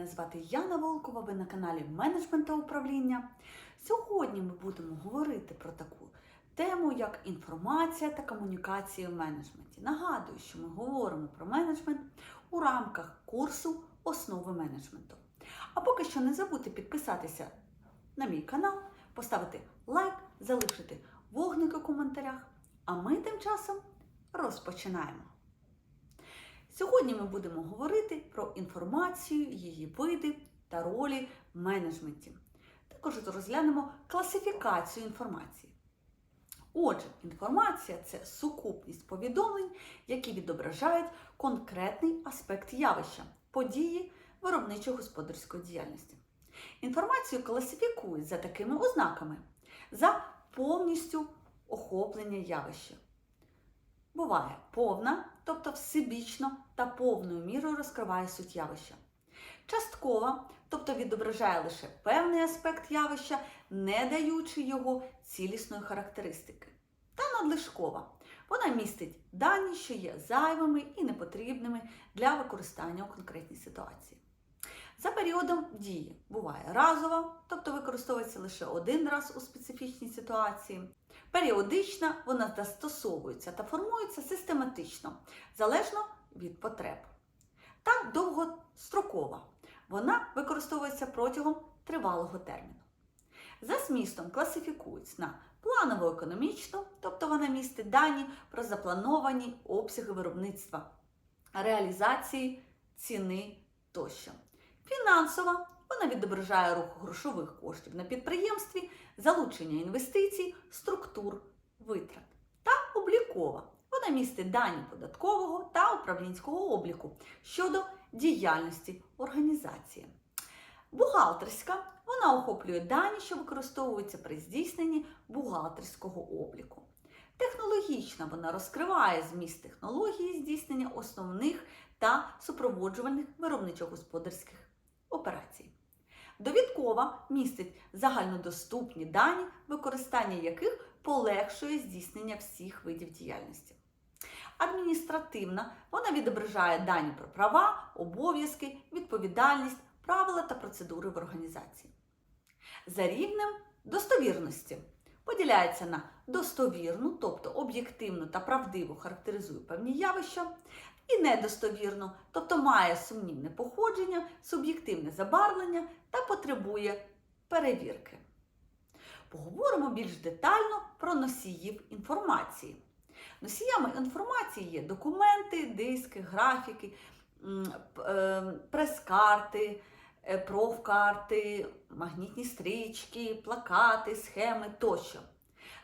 Мене звати Яна Волкова, ви на каналі Менеджмент та управління. Сьогодні ми будемо говорити про таку тему, як інформація та комунікація в менеджменті. Нагадую, що ми говоримо про менеджмент у рамках курсу Основи менеджменту. А поки що не забудьте підписатися на мій канал, поставити лайк, залишити вогник у коментарях. А ми тим часом розпочинаємо. Сьогодні ми будемо говорити про інформацію, її види та ролі в менеджменті. Також розглянемо класифікацію інформації. Отже, інформація це сукупність повідомлень, які відображають конкретний аспект явища, події виробничо-господарської діяльності. Інформацію класифікують за такими ознаками: за повністю охоплення явища. Буває повна, тобто всебічно та повною мірою розкриває суть явища. Часткова, тобто відображає лише певний аспект явища, не даючи його цілісної характеристики. Та надлишкова. Вона містить дані, що є зайвими і непотрібними для використання у конкретній ситуації. За періодом дії буває разова, тобто використовується лише один раз у специфічній ситуації. Періодична вона застосовується та формується систематично, залежно від потреб. Та довгострокова. Вона використовується протягом тривалого терміну. За змістом класифікують на планово-економічну, тобто вона містить дані про заплановані обсяги виробництва, реалізації ціни тощо. Фінансова вона відображає рух грошових коштів на підприємстві, залучення інвестицій, структур, витрат. Та облікова. Вона містить дані податкового та управлінського обліку щодо діяльності організації. Бухгалтерська вона охоплює дані, що використовуються при здійсненні бухгалтерського обліку. Технологічна вона розкриває зміст технології здійснення основних та супроводжувальних виробничо-господарських операцій. Довідкова містить загальнодоступні дані, використання яких полегшує здійснення всіх видів діяльності. Адміністративна вона відображає дані про права, обов'язки, відповідальність, правила та процедури в організації. За рівнем достовірності поділяється на достовірну, тобто об'єктивну та правдиву характеризує певні явища, і недостовірну, тобто має сумнівне походження, суб'єктивне забарвлення та потребує перевірки. Поговоримо більш детально про носіїв інформації. Носіями інформації є документи, диски, графіки, прес-карти, е, профкарти, магнітні стрічки, плакати, схеми тощо.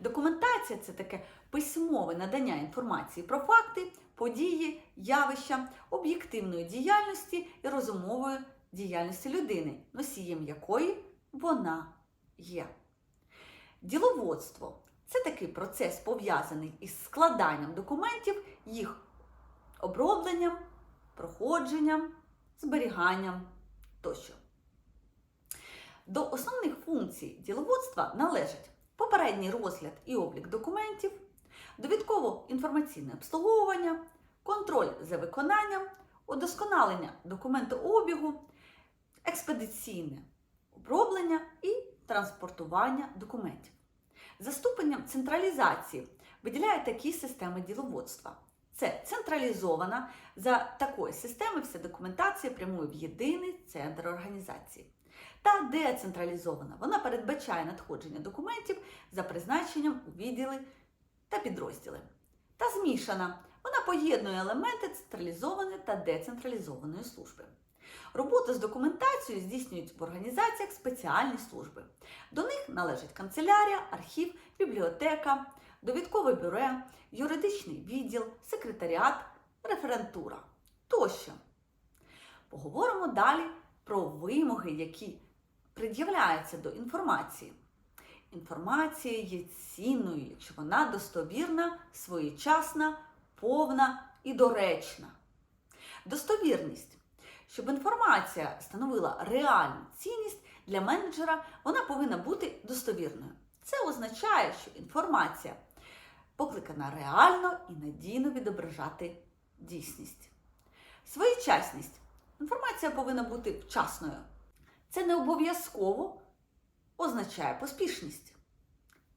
Документація це таке письмове надання інформації про факти, події, явища, об'єктивної діяльності і розумової діяльності людини, носієм якої вона є. Діловодство це такий процес, пов'язаний із складанням документів, їх обробленням, проходженням, зберіганням тощо. До основних функцій діловодства належать попередній розгляд і облік документів, довідково інформаційне обслуговування, контроль за виконанням, удосконалення документообігу, експедиційне оброблення і транспортування документів. За ступенем централізації виділяють такі системи діловодства. Це централізована, за такої системи вся документація прямує в єдиний центр організації. Та децентралізована. Вона передбачає надходження документів за призначенням у відділи та підрозділи. Та змішана. Вона поєднує елементи централізованої та децентралізованої служби. Роботу з документацією здійснюють в організаціях спеціальні служби. До них належать канцелярія, архів, бібліотека, довідкове бюро, юридичний відділ, секретаріат, референтура тощо. Поговоримо далі про вимоги, які пред'являються до інформації. Інформація є цінною, якщо вона достовірна, своєчасна, повна і доречна. Достовірність. Щоб інформація становила реальну цінність для менеджера, вона повинна бути достовірною. Це означає, що інформація покликана реально і надійно відображати дійсність. Своєчасність Інформація повинна бути вчасною. Це не обов'язково означає поспішність.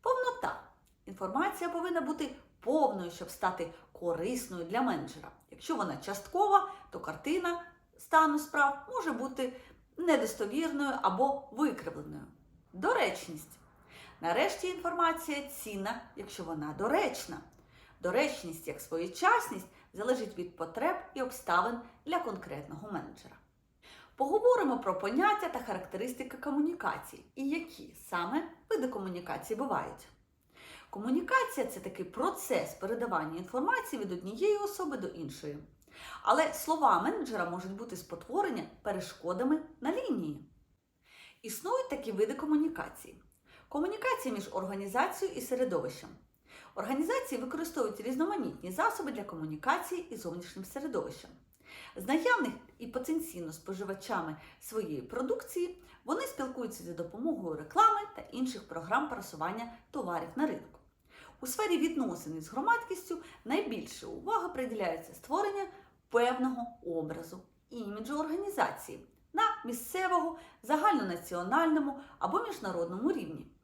Повнота. Інформація повинна бути повною, щоб стати корисною для менеджера. Якщо вона часткова, то картина стану справ може бути недостовірною або викривленою. Доречність. Нарешті інформація цінна, якщо вона доречна. Доречність як своєчасність залежить від потреб і обставин для конкретного менеджера. Поговоримо про поняття та характеристики комунікації і які саме види комунікації бувають. Комунікація це такий процес передавання інформації від однієї особи до іншої. Але слова менеджера можуть бути спотворені перешкодами на лінії. Існують такі види комунікації: комунікація між організацією і середовищем. Організації використовують різноманітні засоби для комунікації із зовнішнім середовищем. З наявних і потенційно споживачами своєї продукції вони спілкуються за допомогою реклами та інших програм просування товарів на ринку. У сфері відносин із громадськістю найбільше уваги приділяється створення певного образу іміджу організації на місцевого, загальнонаціональному або міжнародному рівні.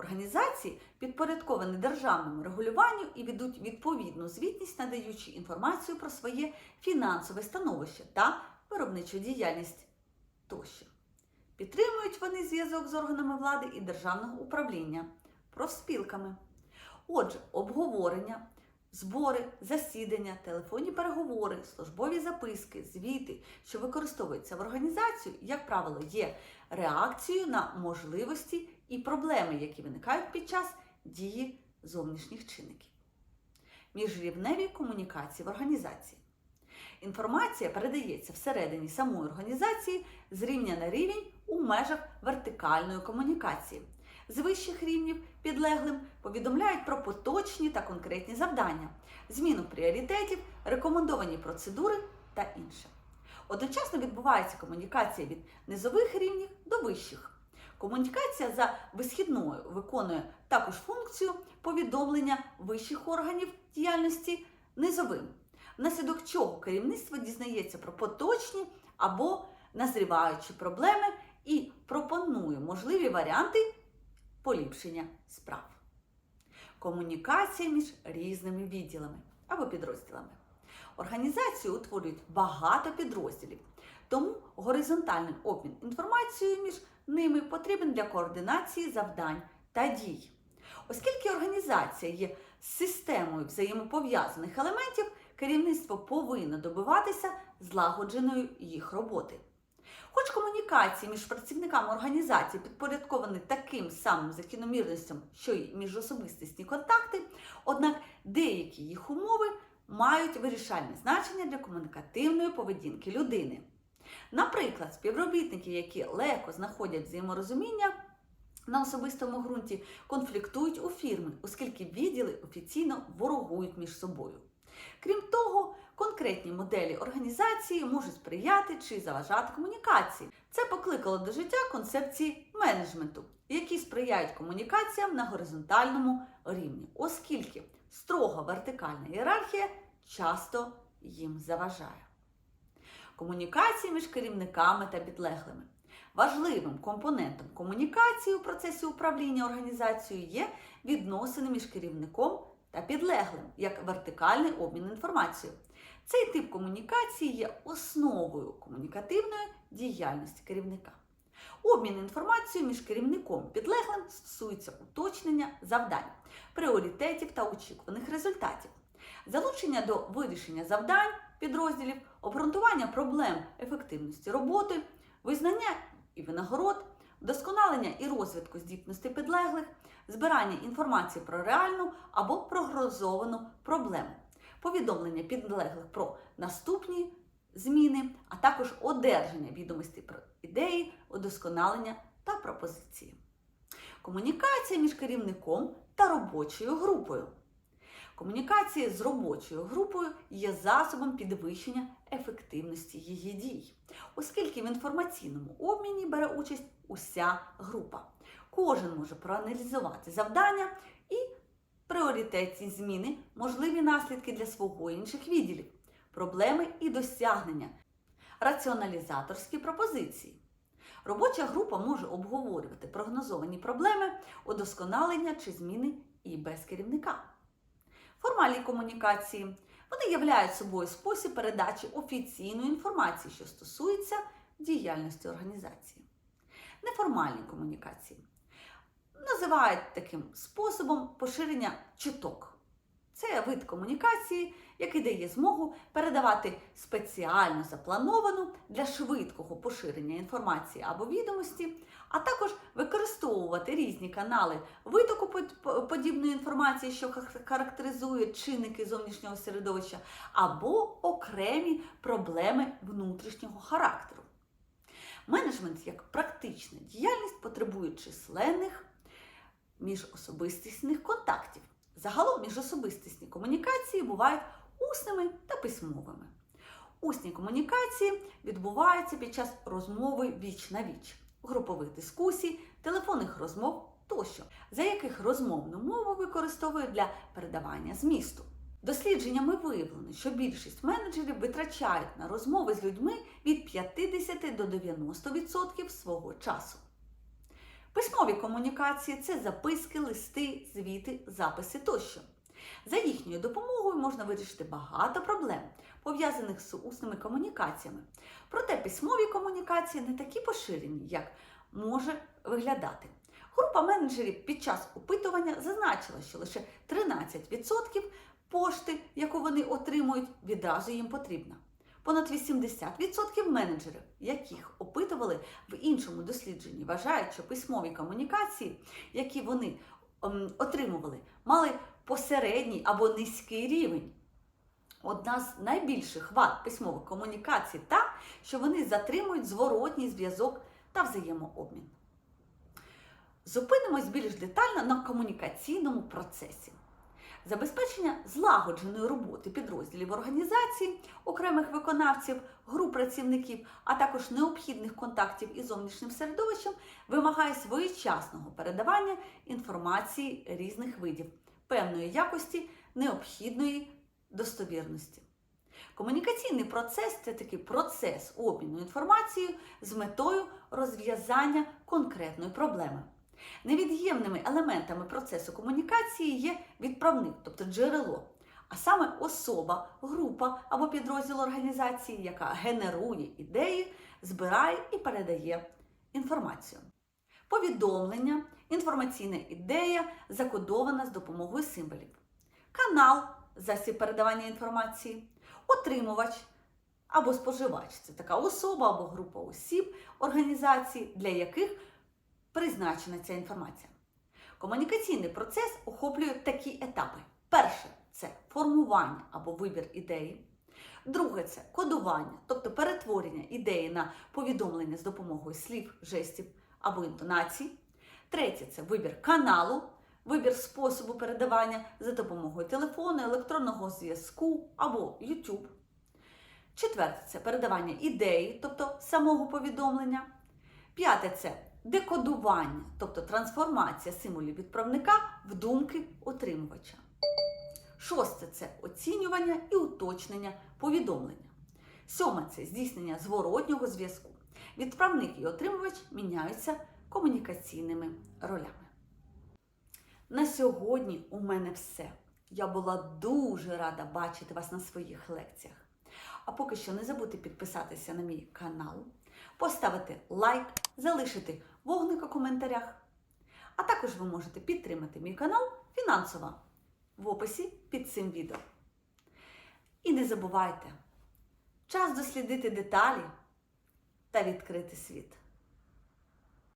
Організації підпорядковані державному регулюванню і ведуть відповідну звітність, надаючи інформацію про своє фінансове становище та виробничу діяльність тощо. Підтримують вони зв'язок з органами влади і державного управління, профспілками. Отже, обговорення, збори, засідання, телефонні переговори, службові записки, звіти, що використовуються в організацію, як правило, є реакцією на можливості і проблеми, які виникають під час дії зовнішніх чинників. Міжрівневі комунікації в організації. Інформація передається всередині самої організації з рівня на рівень у межах вертикальної комунікації. З вищих рівнів підлеглим повідомляють про поточні та конкретні завдання, зміну пріоритетів, рекомендовані процедури та інше. Одночасно відбувається комунікація від низових рівнів до вищих. Комунікація за висхідною виконує також функцію повідомлення вищих органів діяльності низовим, внаслідок чого керівництво дізнається про поточні або назріваючі проблеми і пропонує можливі варіанти поліпшення справ. Комунікація між різними відділами або підрозділами. Організацію утворюють багато підрозділів, тому горизонтальний обмін інформацією між ними потрібен для координації завдань та дій. Оскільки організація є системою взаємопов'язаних елементів, керівництво повинно добиватися злагодженої їх роботи. Хоч комунікації між працівниками організації підпорядковані таким самим закономірностям, що й міжособистісні контакти, однак деякі їх умови мають вирішальне значення для комунікативної поведінки людини. Наприклад, співробітники, які легко знаходять взаєморозуміння на особистому ґрунті, конфліктують у фірми, оскільки відділи офіційно ворогують між собою. Крім того, конкретні моделі організації можуть сприяти чи заважати комунікації. Це покликало до життя концепції менеджменту, які сприяють комунікаціям на горизонтальному рівні, оскільки строга вертикальна ієрархія часто їм заважає. Комунікації між керівниками та підлеглими. Важливим компонентом комунікації у процесі управління організацією є відносини між керівником та підлеглим як вертикальний обмін інформацією. Цей тип комунікації є основою комунікативної діяльності керівника. Обмін інформацією між керівником і підлеглим стосується уточнення завдань, пріоритетів та очікуваних результатів, залучення до вирішення завдань підрозділів, обґрунтування проблем ефективності роботи, визнання і винагород, вдосконалення і розвитку здібностей підлеглих, збирання інформації про реальну або прогнозовану проблему, повідомлення підлеглих про наступні зміни, а також одержання відомостей про ідеї, удосконалення та пропозиції. Комунікація між керівником та робочою групою. Комунікація з робочою групою є засобом підвищення ефективності її дій, оскільки в інформаційному обміні бере участь уся група. Кожен може проаналізувати завдання і пріоритетні зміни, можливі наслідки для свого інших відділів, проблеми і досягнення, раціоналізаторські пропозиції. Робоча група може обговорювати прогнозовані проблеми, удосконалення чи зміни і без керівника. Формальні комунікації вони являють собою спосіб передачі офіційної інформації, що стосується діяльності організації. Неформальні комунікації називають таким способом поширення чуток. Це вид комунікації, який дає змогу передавати спеціально заплановану для швидкого поширення інформації або відомості, а також використовувати різні канали витоку подібної інформації, що хар- характеризує чинники зовнішнього середовища, або окремі проблеми внутрішнього характеру. Менеджмент як практична діяльність потребує численних міжособистісних контактів. Загалом міжособистісні комунікації бувають усними та письмовими. Усні комунікації відбуваються під час розмови віч на віч, групових дискусій, телефонних розмов тощо, за яких розмовну мову використовують для передавання змісту. Дослідженнями виявлено, що більшість менеджерів витрачають на розмови з людьми від 50 до 90% свого часу. Письмові комунікації це записки, листи, звіти, записи тощо. За їхньою допомогою можна вирішити багато проблем, пов'язаних з усними комунікаціями. Проте письмові комунікації не такі поширені, як може виглядати. Група менеджерів під час опитування зазначила, що лише 13% пошти, яку вони отримують, відразу їм потрібна. Понад 80% менеджерів, яких опитували в іншому дослідженні, вважають, що письмові комунікації, які вони ем, отримували, мали посередній або низький рівень. Одна з найбільших вад письмових комунікацій та, що вони затримують зворотній зв'язок та взаємообмін. Зупинимось більш детально на комунікаційному процесі. Забезпечення злагодженої роботи підрозділів організації, окремих виконавців, груп працівників, а також необхідних контактів із зовнішнім середовищем вимагає своєчасного передавання інформації різних видів, певної якості, необхідної достовірності. Комунікаційний процес це такий процес обміну інформацією з метою розв'язання конкретної проблеми. Невід'ємними елементами процесу комунікації є відправник, тобто джерело, а саме особа, група або підрозділ організації, яка генерує ідеї, збирає і передає інформацію. Повідомлення, інформаційна ідея закодована з допомогою символів. Канал засіб передавання інформації, отримувач або споживач це така особа або група осіб, організацій, для яких призначена ця інформація. Комунікаційний процес охоплює такі етапи. Перше це формування або вибір ідеї. Друге це кодування, тобто перетворення ідеї на повідомлення з допомогою слів, жестів або інтонацій. Третє це вибір каналу, вибір способу передавання за допомогою телефону, електронного зв'язку або YouTube. Четверте це передавання ідеї, тобто самого повідомлення. П'яте це декодування, тобто трансформація символів відправника в думки отримувача. Шосте це оцінювання і уточнення повідомлення. Сьоме це здійснення зворотнього зв'язку. Відправник і отримувач міняються комунікаційними ролями. На сьогодні у мене все. Я була дуже рада бачити вас на своїх лекціях. А поки що не забудьте підписатися на мій канал, поставити лайк, залишити вогник у коментарях. А також ви можете підтримати мій канал фінансово в описі під цим відео. І не забувайте, час дослідити деталі та відкрити світ.